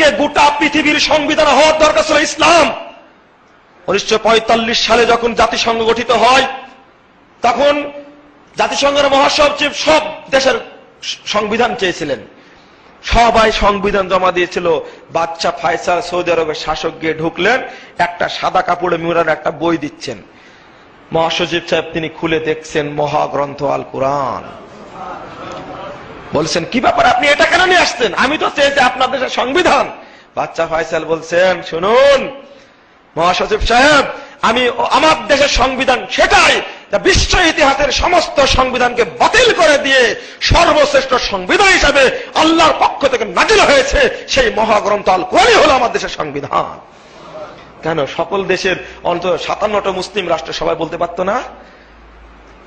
আজকে গোটা পৃথিবীর সংবিধান হওয়ার দরকার ছিল ইসলাম। উনিশশো সালে যখন জাতিসংঘ গঠিত হয়, তখন জাতিসংঘের মহাসচিব সব দেশের সংবিধান চেয়েছিলেন। সবাই সংবিধান জমা দিয়েছিল। বাচ্চা ফায়সাল সৌদি আরবের শাসক গিয়ে ঢুকলেন, একটা সাদা কাপড়ে মিউরার একটা বই দিচ্ছেন। মহাসচিব সাহেব তিনি খুলে দেখছেন মহাগ্রন্থ আল কোরআন বলছেন, কি ব্যাপার, আপনি এটা কেন নিয়ে আসছেন? আমি তো চেয়েছি আপনার দেশের সংবিধান। বাচ্চা ফয়সাল বলছেন, শুনুন, মহাসচিব সাহেব, আমি আমার দেশের সংবিধান সেটাই বিশ্ব ইতিহাসের সমস্ত সংবিধানকে বাতিল করে দিয়ে সর্বশ্রেষ্ঠ সংবিধান হিসাবে আল্লাহর পক্ষ থেকে নাজিল হয়েছে, সেই মহাগ্রন্থ আল কোরআনই হলো আমার দেশের সংবিধান। কেন, সকল দেশের অন্তত সাতান্নটা মুসলিম রাষ্ট্র সবাই বলতে পারতো না?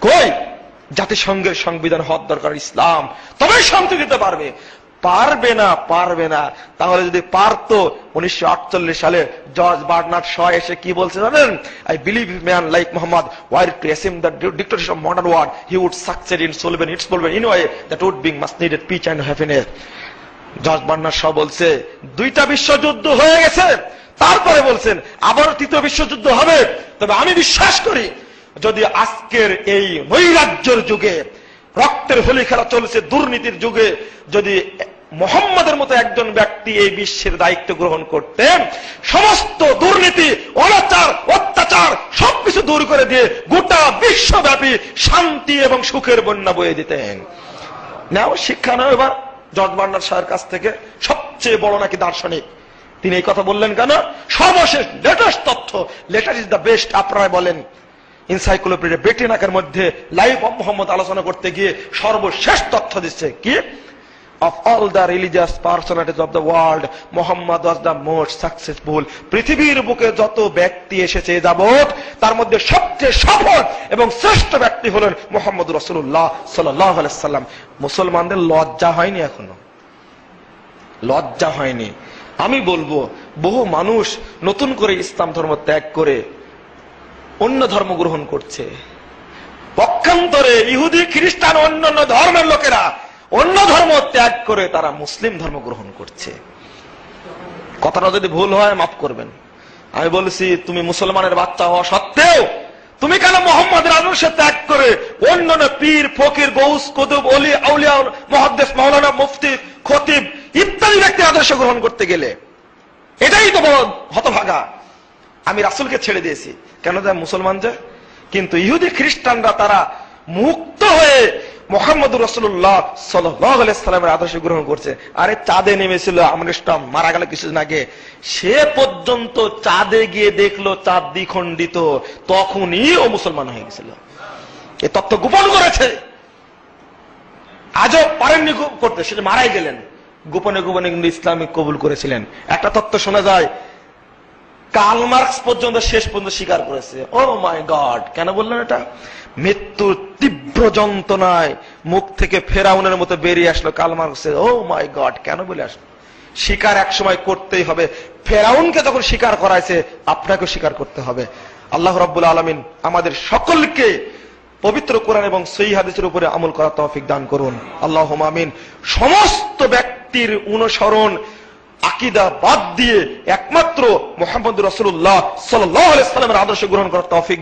কই? জাতিসংঘের সংবিধান হওয়ার দরকার ইসলাম। তবে শান্তি দিতে পারবে। পারবে না পারবে না। তাহলে যদি পারতো, উনিশশো আটচল্লিশ সালে জর্জ বার্নার্ড শ এসে কি বলছে জানেন? I believe man like Muhammad were to assume the dictatorship of modern world he would succeed in solving its problems in way that would bring must needed peace and happiness George Bernard Shaw বলছে, দুইটা বিশ্বযুদ্ধ হয়ে গেছে। তারপরে বলছেন, আবার তৃতীয় বিশ্বযুদ্ধ হবে। তবে আমি বিশ্বাস করি যদি আজকের এই নৈরাজ্যের যুগে, রক্তের হোলি খেলা চলছে দুর্নীতির যুগে, যদি মোহাম্মদের মতো একজন ব্যক্তি এই বিশ্বের দায়িত্ব গ্রহণ করতেন, সমস্ত দুর্নীতি, অনাচার, অত্যাচার সবকিছু দূর করে দিয়ে গোটা বিশ্বব্যাপী শান্তি এবং সুখের বন্যা বয়ে দিতেন। নাও, শিক্ষা নাও এবার জর্জ বার্নার সাহের কাছ থেকে। সবচেয়ে বড় নাকি দার্শনিক? তিনি এই কথা বললেন কেন? সর্বশেষ লেটেস্ট তথ্য লেটেস্ট ইজ দ্য বেস্ট আপনারা বলেন। ইনসাইক্লোপিডিয়া বেটিনাকের মধ্যে লাইফ অফ মোহাম্মদ আলোচনা করতে গিয়ে সর্বশেষ তথ্য দিচ্ছে কি? Of all the religious personalities of the world Muhammad was the most successful পৃথিবীর বুকে যত ব্যক্তি এসেছে যাবত তার মধ্যে সবচেয়ে সফল এবং শ্রেষ্ঠ ব্যক্তি হলেন মোহাম্মদ রসুল্লাহ সাল্লাহ সাল্লাম। মুসলমানদের লজ্জা হয়নি এখনও? লজ্জা হয়নি। আমি বলব, বহু মানুষ নতুন করে ইসলাম ধর্ম ত্যাগ করে অন্য ধর্ম গ্রহণ করছে। পক্ষান্তরে ইহুদি, খ্রিস্টান অন্যান্য ধর্মের লোকেরা অন্য ধর্ম ত্যাগ করে তারা মুসলিম ধর্ম গ্রহণ করছে। কথাটা যদি ভুল হয়, মাফ করবেন। আমি বলছি, তুমি মুসলমানের বাচ্চা হওয়া সত্ত্বেও তুমি কেন মোহাম্মদ আদর্শে ত্যাগ করে অন্যান্য পীর, ফকির গৌস কুতুব, অলি, আউলিয়া, মহাদ্দেশ, মাওলানা, মুফতি, খতিব ইত্যাদি ব্যক্তি আদর্শ গ্রহণ করতে গেলে এটাই তো বড় হতভাগা। আমি রাসুলকে ছেড়ে দিয়েছি। কেন দেয় মুসলমান যে কিন্তু ইহুদি খ্রিস্টানরা তারা মুক্ত হয়ে মোহাম্মদ রসুল্লাহ সাল্লামের আদর্শ গ্রহণ করছে। আরে চাঁদে নেমেছিল আমরিস্টাম মারা গেল কিছুদিন আগে। সে পর্যন্ত চাঁদে গিয়ে দেখল চাঁদ দ্বিখণ্ডিত। তখনই ও মুসলমান হয়ে গেছিল। এ তথ্য গোপন করেছে। আজও পারেননি করতে। সেটা মারাই গেলেন। গোপনে গোপনে কিন্তু ইসলামিক কবুল করেছিলেন। একটা তথ্য শোনা যায় কার্ল মার্কস পর্যন্ত শেষ পর্যন্ত স্বীকার করেছে। ও মাই গড কেন বললেন এটা? মৃত্যুর তীব্র যন্ত্রণায় মুখ থেকে ফেরাউনের মতো বেরিয়ে আসলো Karl Marx. Oh my god কেন বলে আসলো? স্বীকার এক সময় করতেই হবে। ফেরাউনকে যখন স্বীকার করাইছে, আপনাকেও স্বীকার করতে হবে। আল্লাহ রাব্বুল আলমিন আমাদের সকলকে পবিত্র কোরআন এবং সই হাদিসের উপরে আমল করার তৌফিক দান করুন। আল্লাহ আমিন। সমস্ত ব্যক্তির অনুসরণ আকিদা বাদ দিয়ে একমাত্র মোহাম্মদ রসুল্লাহ সাল্লাহ সাল্লামের আদর্শ গ্রহণ করার তৌফিক